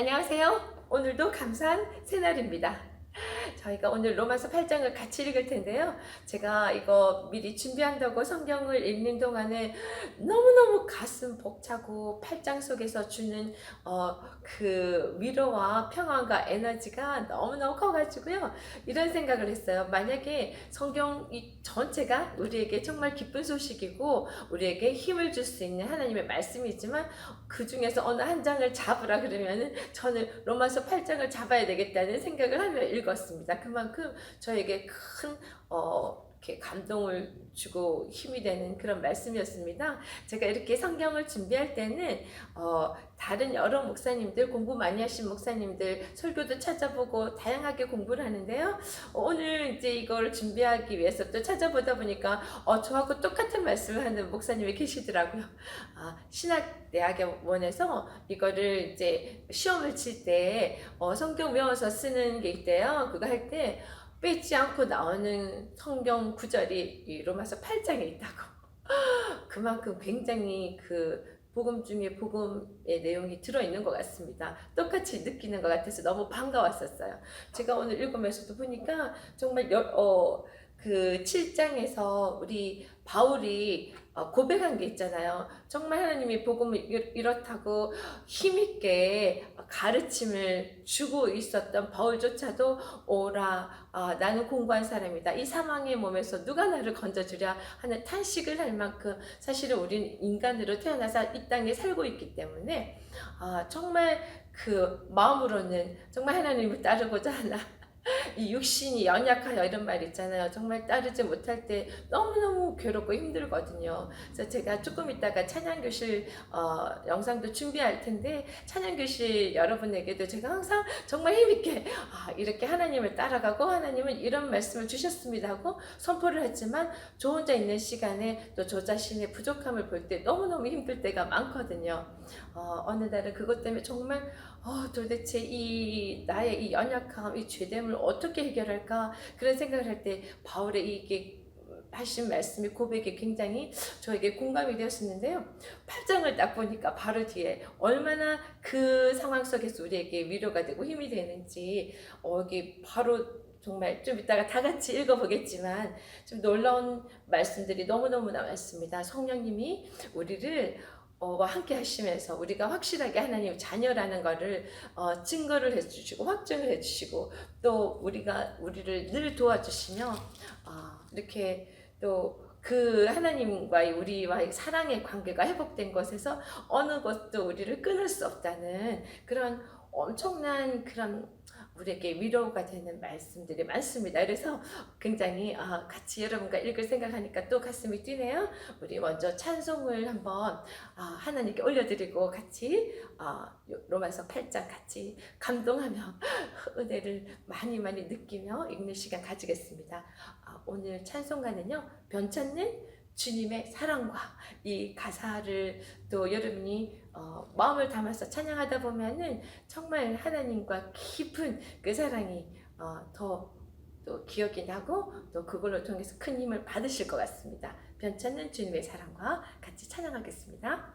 안녕하세요. 오늘도 감사한 새날입니다. 저희가 오늘 로마서 8장을 같이 읽을 텐데요. 제가 이거 미리 준비한다고 성경을 읽는 동안에 너무너무 가슴 벅차고 8장 속에서 주는 어, 그 위로와 평안과 에너지가 너무너무 커가지고요. 이런 생각을 했어요. 만약에 성경 이 전체가 우리에게 정말 기쁜 소식이고 우리에게 힘을 줄 수 있는 하나님의 말씀이지만 그 중에서 어느 한 장을 잡으라 그러면은 저는 로마서 8장을 잡아야 되겠다는 생각을 하며 읽었습니다. 그만큼 저에게 큰 어, 이렇게 감동을 주고 힘이 되는 그런 말씀이었습니다. 제가 이렇게 성경을 준비할 때는 어, 다른 여러 목사님들 공부 많이 하신 목사님들 설교도 찾아보고 다양하게 공부를 하는데요. 어, 오늘 이제 이걸 준비하기 위해서 또 찾아보다 보니까 어, 저하고 똑같은 말씀을 하는 목사님이 계시더라고요. 아, 신학대학원에서 이거를 이제 시험을 칠때 어, 성경 외워서 쓰는 게 있대요. 그거 할때 빼지 않고 나오는 성경 구절이 이 로마서 8장에 있다고. 그만큼 굉장히 그 복음 중에 복음의 내용이 들어있는 것 같습니다. 똑같이 느끼는 것 같아서 너무 반가웠었어요. 제가 오늘 읽으면서도 보니까 정말 여, 어, 그 7장에서 우리 바울이 어, 고백한 게 있잖아요. 정말 하나님이 복음을 이- 이렇다고 힘있게 가르침을 주고 있었던 바울조차도 오라 아, 나는 공부한 사람이다. 이 사망의 몸에서 누가 나를 건져주랴 하는 탄식을 할 만큼 사실은 우리는 인간으로 태어나서 이 땅에 살고 있기 때문에 아, 정말 그 마음으로는 정말 하나님을 따르고자 하나 이 육신이 연약하여 이런 말 있잖아요. 정말 따르지 못할 때 너무너무 괴롭고 힘들거든요. 그래서 제가 조금 이따가 찬양교실 어, 영상도 준비할 텐데 찬양교실 여러분에게도 제가 항상 정말 힘있게 아, 이렇게 하나님을 따라가고 하나님은 이런 말씀을 주셨습니다 하고 선포를 했지만 저 혼자 있는 시간에 또 저 자신의 부족함을 볼 때 너무너무 힘들 때가 많거든요. 어, 어느 날은 그것 때문에 정말 어, 도대체 이 나의 이 연약함, 이 죄됨을 어떻게 해결할까 그런 생각을 할 때 바울의 이게 하신 말씀이 고백이 굉장히 저에게 공감이 되었었는데요. 8장을 딱 보니까 바로 뒤에 얼마나 그 상황 속에서 우리에게 위로가 되고 힘이 되는지 어, 여기 바로 정말 좀 이따가 다 같이 읽어보겠지만 좀 놀라운 말씀들이 너무너무나 많습니다. 성령님이 우리를 어, 함께 하시면서 우리가 확실하게 하나님 자녀라는 거를 어, 증거를 해주시고 확증을 해주시고 또 우리가 우리를 늘 도와주시며 어, 이렇게 또 그 하나님과의 우리와의 사랑의 관계가 회복된 것에서 어느 것도 우리를 끊을 수 없다는 그런 엄청난 그런 우리에게 위로가 되는 말씀들이 많습니다. 그래서 굉장히 아, 같이 여러분과 읽을 생각하니까 또 가슴이 뛰네요. 우리 먼저 찬송을 한번 아, 하나님께 올려드리고 같이 아, 요- 로마서 8장 같이 감동하며 은혜를 많이 많이 느끼며 읽는 시간 가지겠습니다. 아, 오늘 찬송가는요 변찮는 주님의 사랑과 이 가사를 또 여러분이 어, 마음을 담아서 찬양하다 보면은 정말 하나님과 깊은 그 사랑이 어, 더 또 기억이 나고 또 그걸로 통해서 큰 힘을 받으실 것 같습니다. 변찮는 주님의 사랑과 같이 찬양하겠습니다.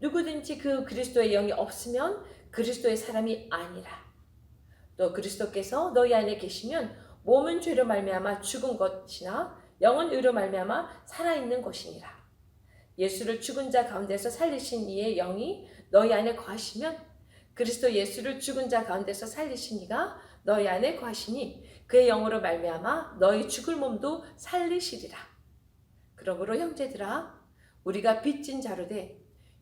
누구든지 그 그리스도의 영이 없으면 그리스도의 사람이 아니라. 또 그리스도께서 너희 안에 계시면 몸은 죄로 말미암아 죽은 것이나 영은 의로 말미암아 살아 있는 것이니라. 예수를 죽은 자 가운데서 살리신 이의 영이 너희 안에 거하시면 그리스도 예수를 죽은 자 가운데서 살리신 이가 너희 안에 거하시니 그의 영으로 말미암아 너희 죽을 몸도 살리시리라. 그러므로 형제들아 우리가 빚진 자로 돼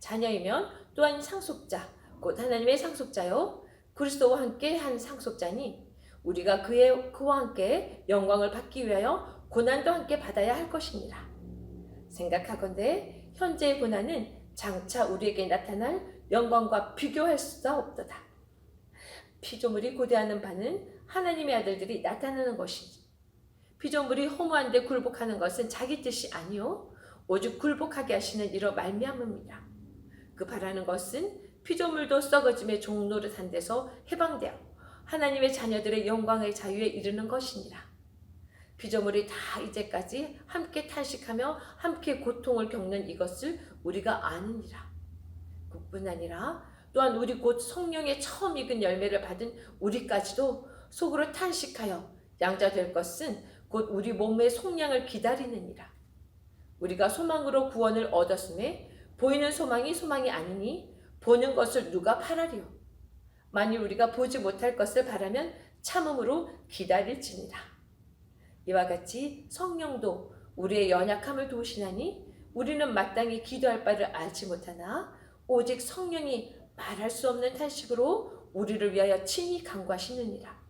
자녀이면 또한 상속자 곧 하나님의 상속자요 그리스도와 함께 한 상속자니 우리가 그의 그와 함께 영광을 받기 위하여 고난도 함께 받아야 할 것이니라. 생각하건대 현재의 고난은 장차 우리에게 나타날 영광과 비교할 수가 없도다. 피조물이 고대하는 바는 하나님의 아들들이 나타나는 것이지. 피조물이 허무한데 굴복하는 것은 자기 뜻이 아니요 오직 굴복하게 하시는 이로 말미암음이라. 그 바라는 것은 피조물도 썩어짐의 종노릇한 데서 해방되어 하나님의 자녀들의 영광의 자유에 이르는 것이니라. 피조물이 다 이제까지 함께 탄식하며 함께 고통을 겪는 이것을 우리가 아느니라. 그뿐 아니라 또한 우리 곧 성령의 처음 익은 열매를 받은 우리까지도 속으로 탄식하여 양자 될 것은 곧 우리 몸의 속량을 기다리느니라. 우리가 소망으로 구원을 얻었음에 보이는 소망이 소망이 아니니 보는 것을 누가 바라리요. 만일 우리가 보지 못할 것을 바라면 참음으로 기다릴지니라. 이와 같이 성령도 우리의 연약함을 도우시나니 우리는 마땅히 기도할 바를 알지 못하나 오직 성령이 말할 수 없는 탄식으로 우리를 위하여 친히 간구하시느니라.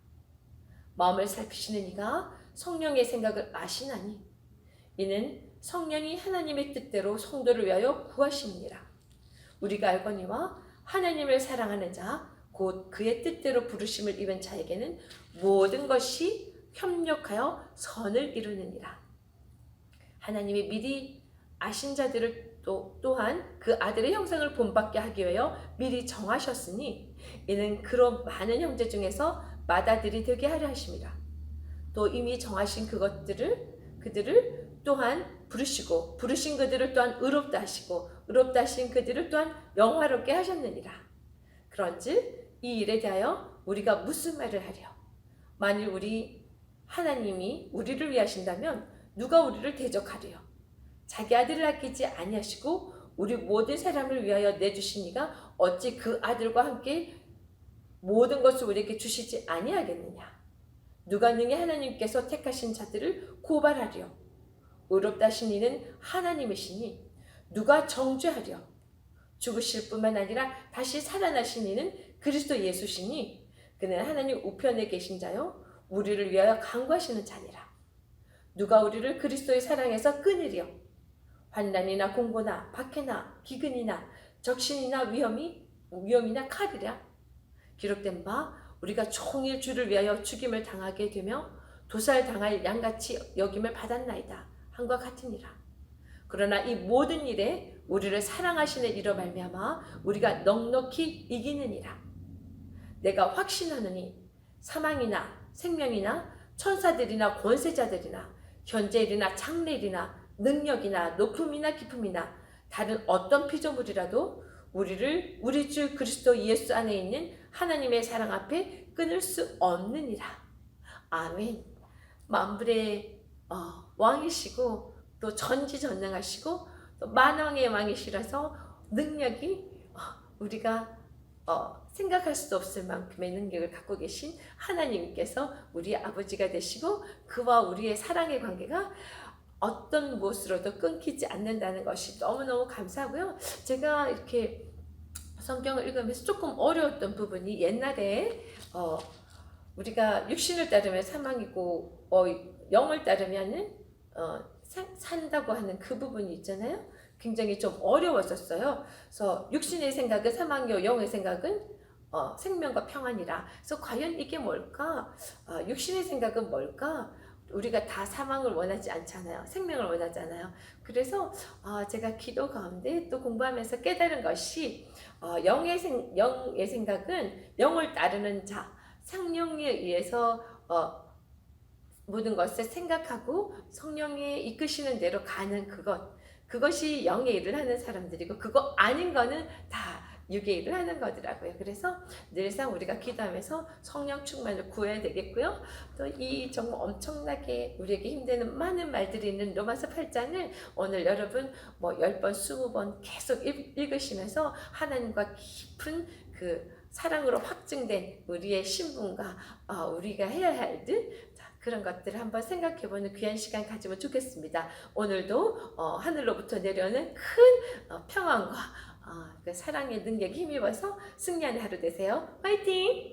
마음을 살피시는 이가 성령의 생각을 아시나니 이는 성령이 하나님의 뜻대로 성도를 위하여 구하시느니라. 우리가 알거니와 하나님을 사랑하는 자, 곧 그의 뜻대로 부르심을 입은 자에게는 모든 것이 협력하여 선을 이루느니라. 하나님이 미리 아신 자들을 또, 또한 그 아들의 형상을 본받게 하기 위하여 미리 정하셨으니 이는 그런 많은 형제 중에서 맏아들이 되게 하려 하심이라. 또 이미 정하신 그것들을 그들을 또한 부르시고 부르신 그들을 또한 의롭다 하시고 의롭다 하신 그들을 또한 영화롭게 하셨느니라. 그런즉 이 일에 대하여 우리가 무슨 말을 하려? 만일 우리 하나님이 우리를 위하신다면 누가 우리를 대적하리요? 자기 아들을 아끼지 아니하시고 우리 모든 사람을 위하여 내주신 이가 어찌 그 아들과 함께 모든 것을 우리에게 주시지 아니하겠느냐? 누가 능히 하나님께서 택하신 자들을 고발하리요? 의롭다 하신 이는 하나님이시니 누가 정죄하려? 죽으실 뿐만 아니라 다시 살아나신 이는 그리스도 예수시니 그는 하나님 우편에 계신 자요 우리를 위하여 강구하시는 자니라. 누가 우리를 그리스도의 사랑에서 끊으리요? 환난이나 공고나 박해나 기근이나 적신이나 위험이 위험이나 칼이랴. 기록된 바 우리가 종일 주를 위하여 죽임을 당하게 되며 도살 당할 양같이 여김을 받았나이다 한과 같으니라. 그러나 이 모든 일에 우리를 사랑하시는 이로 말미암아 우리가 넉넉히 이기느니라. 내가 확신하노니 사망이나 생명이나 천사들이나 권세자들이나 현재일이나 장래일이나 능력이나 높음이나 깊음이나 다른 어떤 피조물이라도 우리를 우리 주 그리스도 예수 안에 있는 하나님의 사랑 앞에 끊을 수 없느니라. 아멘. 만불의 어, 왕이시고 또 전지전능하시고 또 만왕의 왕이시라서 능력이 어, 우리가 어, 생각할 수도 없을 만큼의 능력을 갖고 계신 하나님께서 우리 아버지가 되시고 그와 우리의 사랑의 관계가 어떤 무엇으로도 끊기지 않는다는 것이 너무너무 감사하고요. 제가 이렇게 성경을 읽으면서 조금 어려웠던 부분이 옛날에 어, 우리가 육신을 따르면 사망이고 어, 영을 따르면은 어, 사, 산다고 하는 그 부분이 있잖아요. 굉장히 좀 어려웠었어요. 그래서 육신의 생각은 사망이요, 영의 생각은 어, 생명과 평안이라. 그래서 과연 이게 뭘까? 어, 육신의 생각은 뭘까? 우리가 다 사망을 원하지 않잖아요. 생명을 원하잖아요. 그래서 어, 제가 기도 가운데 또 공부하면서 깨달은 것이 어, 영의, 생, 영의 생각은 영을 따르는 자, 성령에 의해서 어, 모든 것을 생각하고 성령이 이끄시는 대로 가는 그것. 그것이 영의 일을 하는 사람들이고 그거 아닌 거는 다 육의 일을 하는 거더라고요. 그래서 늘상 우리가 기도하면서 성령 충만을 구해야 되겠고요. 또 이 정말 엄청나게 우리에게 힘드는 많은 말들이 있는 로마서 8장을 오늘 여러분 뭐 10번, 20번 계속 읽, 읽으시면서 하나님과 깊은 그 사랑으로 확증된 우리의 신분과 어, 우리가 해야 할 일, 자, 그런 것들을 한번 생각해보는 귀한 시간 가지면 좋겠습니다. 오늘도 어, 하늘로부터 내려오는 큰 어, 평안과 어, 그 사랑의 능력에 힘입어서 승리하는 하루 되세요. 화이팅!